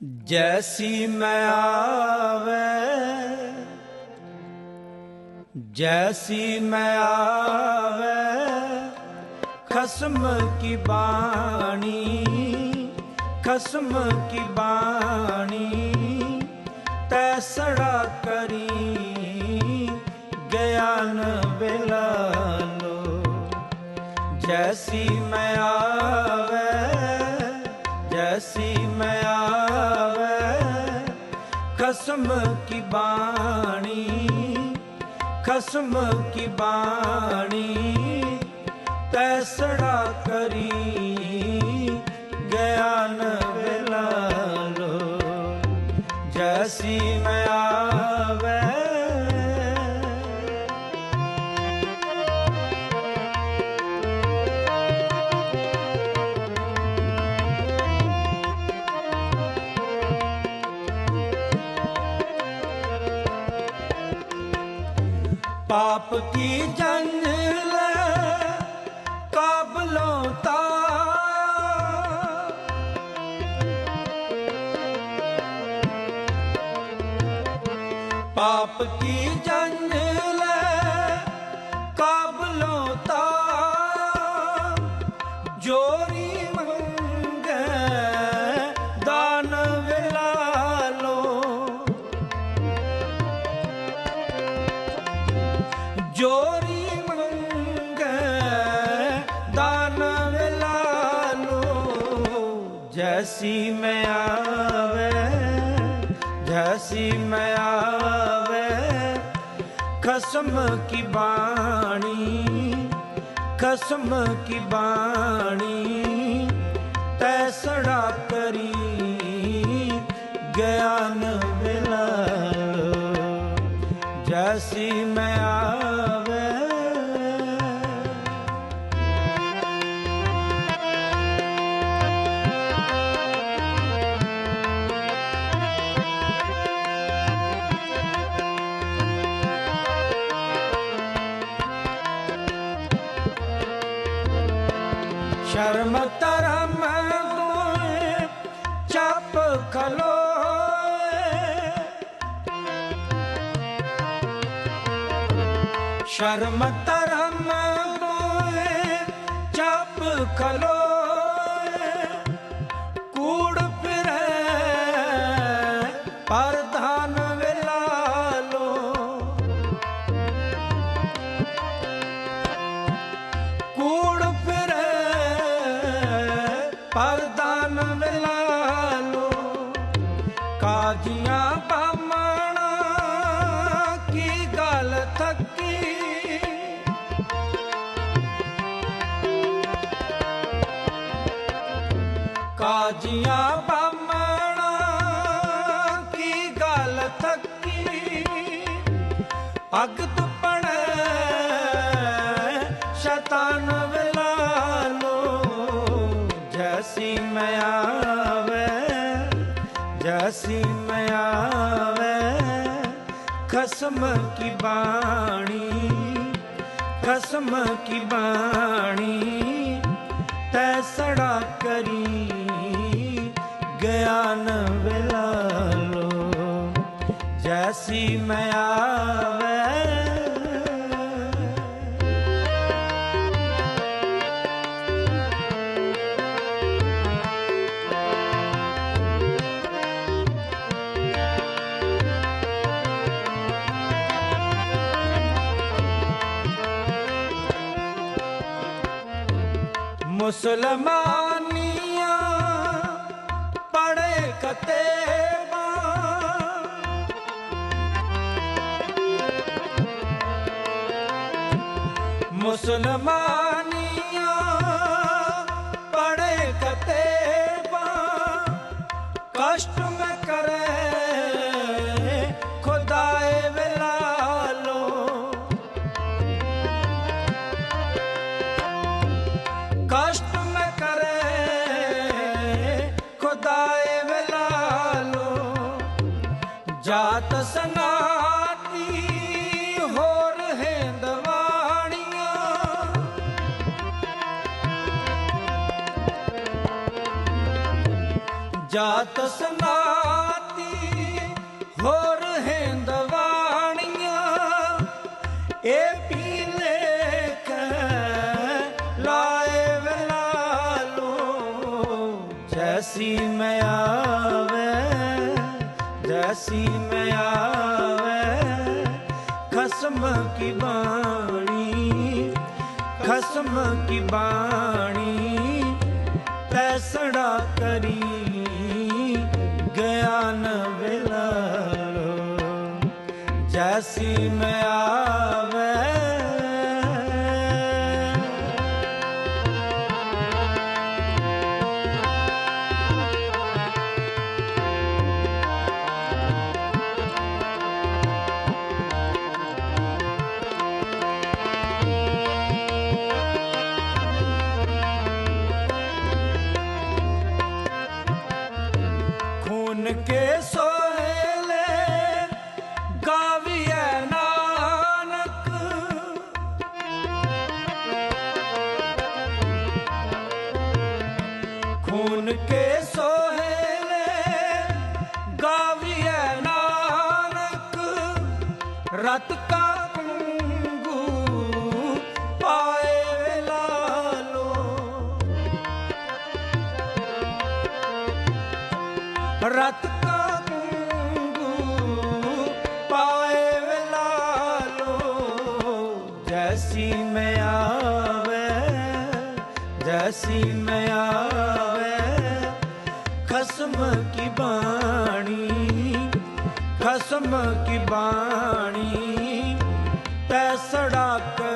ਜੈਸੀ ਮੈਂ ਆਵੇ ਜੈਸੀ ਮੈਂ ਆਵੇ ਖਸਮ ਕੀ ਬਾਣੀ ਖਸਮ ਕੀ ਬਾਣੀ ਤੈਸੜਾ ਕਰੀ ਗਿਆਨ ਬਿਲਾਲੋ ਜੈਸੀ ਮੈਂ ਆ ਖਸਮ ਕੀ ਬਾਣੀ ਖਸਮ ਕੀ ਬਾਣੀ ਤੈਸੜਾ ਕਰੀ ਪਾਪ ਕੀ ਜੰਗ ਲੈ? ਕਾਬਲੋਂ ਤਾ ਪਾਪ ਕੀ ਜੰਗ ਜੈਸੀ ਮੈਂ ਆਵੇ ਜੈਸੀ ਮੈਂ ਆਵੇ ਖਸਮ ਕੀ ਬਾਣੀ ਖਸਮ ਕੀ ਬਾਣੀ ਸ਼ਰਮ ਤਰਮ ਦੋਏ ਚੱਪ ਖਲੋਏ। ਸ਼ਰਮ ਧਰਮ ਦੋਏ ਚੱਪ ਖਲੋਏ ਕਾਜੀਆਂ ਬਾਮਣਾ ਕੀ ਗੱਲ ਥੱਕੀ? ਕਾਜੀਆਂ ਬਾਮਣਾ ਕੀ ਗੱਲ ਥੱਕੀ? ਅੱਗ ਤੁਪੜੇ ਜੈਸੀ ਮੈਂ ਆਵੇ। ਖਸਮ ਕੀ ਬਾਣੀ, ਖਸਮ ਕੀ ਬਾਣੀ ਤੈਸੜਾ ਕਰੀ ਗਿਆਨ ਵਿਲਾਲੋ ਜੈਸੀ ਮੈਂ ਆਵੇ ਮੁਸਲਮਾਨੀਆਂ ਪੜੇ ਕਤੇਬਾ ਮੁਸਲਮਾਨ ਖੁਦਾਏ ਵਿਲਾਲੋ ਜਾਤ ਸਨਾਤੀ ਹੋਰ ਹਿੰਦਵਾਣੀਆਂ ਜਾਤ ਸਨਾਤੀ ਜੈਸੀ ਮੈਂ ਆਵੇ ਜੈਸੀ ਮੈਂ ਆਵੇ ਖਸਮ ਕੀ ਬਾਣੀ ਖਸਮ ਕੀ ਬਾਣੀ ਤੈਸੜਾ ਕਰੀ ਗਿਆਨ ਵਿਲਾਲੋ ਜੈਸੀ ਮੈਂ ਆਵੇ ਰਤ ਕਾ ਕੁੰਗੂ ਪਾਏ ਲਾਲੋ ਰਤ ਕਾ ਕੁੰਗੂ ਪਾਏ ਵਲਾਲੋ ਜੈਸੀ ਮੈਂ ਆਵੇ, ਜੈਸੀ ਮੈਂ ਆਵੇ, ਖਸਮ ਕੀ ਬਾਣੀ ਖਸਮ ਕੀ ਬਾਣੀ ਤੈਸੜਾ ਕਰੀ